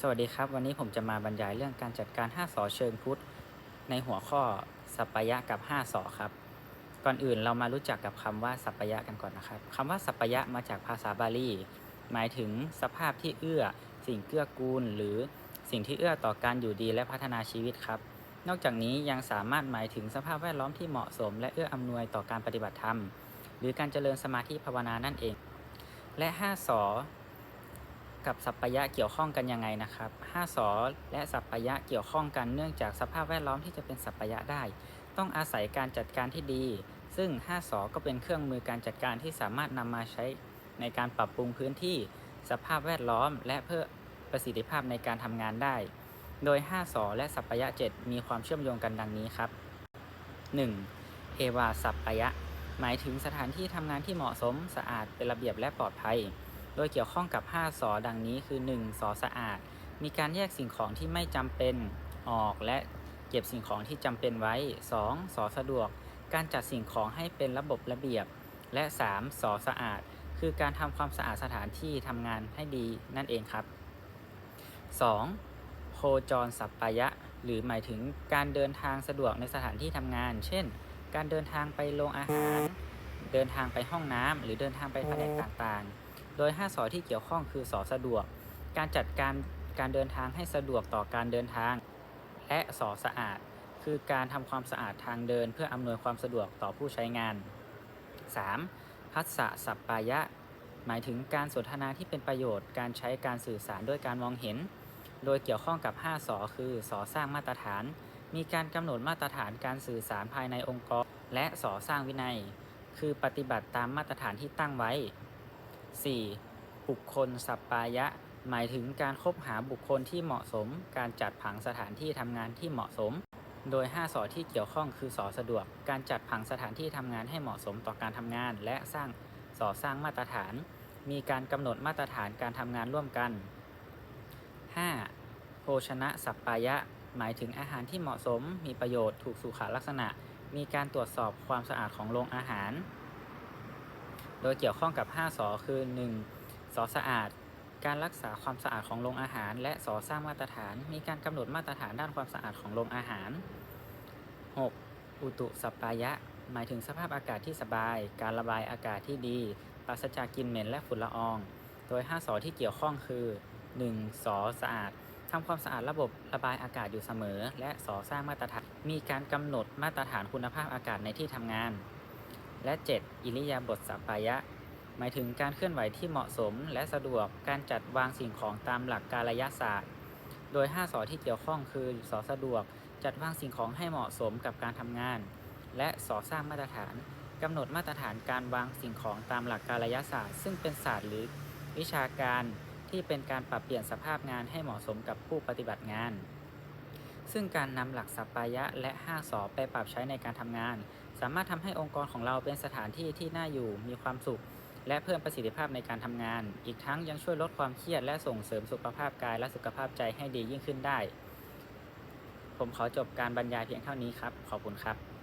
สวัสดีครับ วันนี้ผมจะมาบรรยายเรื่องการจัดการ 5สอเชิงพุทธ ในหัวข้อสัปปายะกับ 5สอครับ ก่อนอื่นเรามารู้จักกับคำว่าสัปปายะกันก่อนนะครับคำว่าสัปปายะมาจากภาษาบาลี หมายถึงสภาพที่เอื้อ สิ่งเกื้อกูล หรือสิ่งที่เอื้อต่อการอยู่ดีและพัฒนาชีวิตครับ นอกจากนี้ยังสามารถหมายถึงสภาพแวดล้อมที่เหมาะสม และเอื้ออำนวยต่อการปฏิบัติธรรม หรือการเจริญสมาธิภาวนานั่นเอง และ5สอ กับสัปปายะเกี่ยวข้องกันยังไงนะครับ5สอและสัปปายะเกี่ยวข้องกันเนื่องจากสภาพแวดล้อมที่จะเป็นสัปปายะได้ ต้องอาศัยการจัดการที่ดี ซึ่ง5สอก็เป็นเครื่องมือการจัดการที่สามารถนำมาใช้ในการปรับปรุงพื้นที่สภาพแวดล้อม และเพื่อประสิทธิภาพในการทำงานได้ โดย5สอและสัปปายะ 7 มีความเชื่อมโยงกันดังนี้ครับ 1. เอวาสัปปายะ หมายถึงสถานที่ทำงานที่เหมาะสม สะอาดเป็นระเบียบและปลอดภัย โดยเกี่ยวข้องกับ 5สอดังนี้คือ 1. สอสะอาด มีการแยกสิ่งของที่ไม่จำเป็นออกและเก็บสิ่งของที่จำเป็นไว้ 2. สอสะดวก การจัดสิ่งของให้เป็นระบบระเบียบ และ 3. สอสะอาด คือการทำความสะอาดสถานที่ทำงานให้ดีนั่นเองครับ 2. โคจรสัปปายะ หรือหมายถึงการเดินทางสะดวกในสถานที่ทำงาน เช่น การเดินทางไปโรงอาหาร เดินทางไปห้องน้ำหรือเดินทางไปแผนกต่างๆ โดย 5 สอที่เกี่ยวข้องคือสอสะดวก การจัดการการเดินทางให้สะดวกต่อการเดินทาง และสอสะอาด คือการทำความสะอาดทางเดินเพื่ออำนวยความสะดวกต่อผู้ใช้งาน 3. พัสสะสัปปายะ หมายถึงการสนทนาที่เป็นประโยชน์ การใช้การสื่อสารด้วยการมองเห็น โดยเกี่ยวข้องกับ 5 สอคือสอสร้างมาตรฐาน มีการกำหนดมาตรฐานการสื่อสารภายในองค์กร และสอสร้างวินัย คือปฏิบัติตามมาตรฐานที่ตั้งไว้ 4. บุคคลสัปปายะ หมายถึงการคบหาบุคคลที่เหมาะสม การจัดผังสถานที่ทำงานที่เหมาะสม โดย 5สอที่เกี่ยวข้องคือสอสะดวก การจัดผังสถานที่ทำงานให้เหมาะสมต่อการทำงาน และสร้างสอสร้างมาตรฐาน มีการกำหนดมาตรฐานการทำงานร่วมกัน 5. โภชนะสัปปายะ หมายถึงอาหารที่เหมาะสม มีประโยชน์ ถูกสุขลักษณะ มีการตรวจสอบความสะอาดของโรงอาหาร โดยเกี่ยวข้องกับ 5สอคือ 1. สอสะอาด การรักษาความสะอาดของโรงอาหาร และสอสร้างมาตรฐาน มีการกำหนดมาตรฐานด้านความสะอาดของโรงอาหาร 6. อุตุสัปปายะ หมายถึงสภาพอากาศที่สบาย การระบายอากาศที่ดี ปราศจากกลิ่นเหม็นและฝุ่นละออง โดย 5สอที่เกี่ยวข้องคือ 1. สอสะอาดทำความสะอาดระบบระบายอากาศอยู่เสมอ และสอสร้างมาตรฐาน มีการกำหนดมาตรฐานคุณภาพอากาศในที่ทำงาน และ 7. อิริยาบถสัปายะ หมายถึงการเคลื่อนไหวที่เหมาะสมและสะดวกการจัดวางสิ่งของตามหลักกาลยศาสตร์ โดย 5 สอที่เกี่ยวข้องคือสอสะดวกจัดวางสิ่งของให้เหมาะสมกับการทำงาน และสอสร้างมาตรฐานกำหนดมาตรฐานการวางสิ่งของตามหลักกาลยศาสตร์ ซึ่งเป็นศาสตร์หรือวิชาการที่เป็นการปรับเปลี่ยนสภาพงานให้เหมาะสมกับผู้ปฏิบัติงาน ซึ่งการนำหลักสัปปายะและ 5สอไปปรับใช้ในการทำงาน สามารถทำให้องค์กรของเราเป็นสถานที่ที่น่าอยู่มีความสุข และเพิ่มประสิทธิภาพในการทำงาน อีกทั้งยังช่วยลดความเครียดและส่งเสริมสุขภาพกายและสุขภาพใจให้ดียิ่งขึ้นได้ ผมขอจบการบรรยายเพียงเท่านี้ครับ ขอบคุณครับ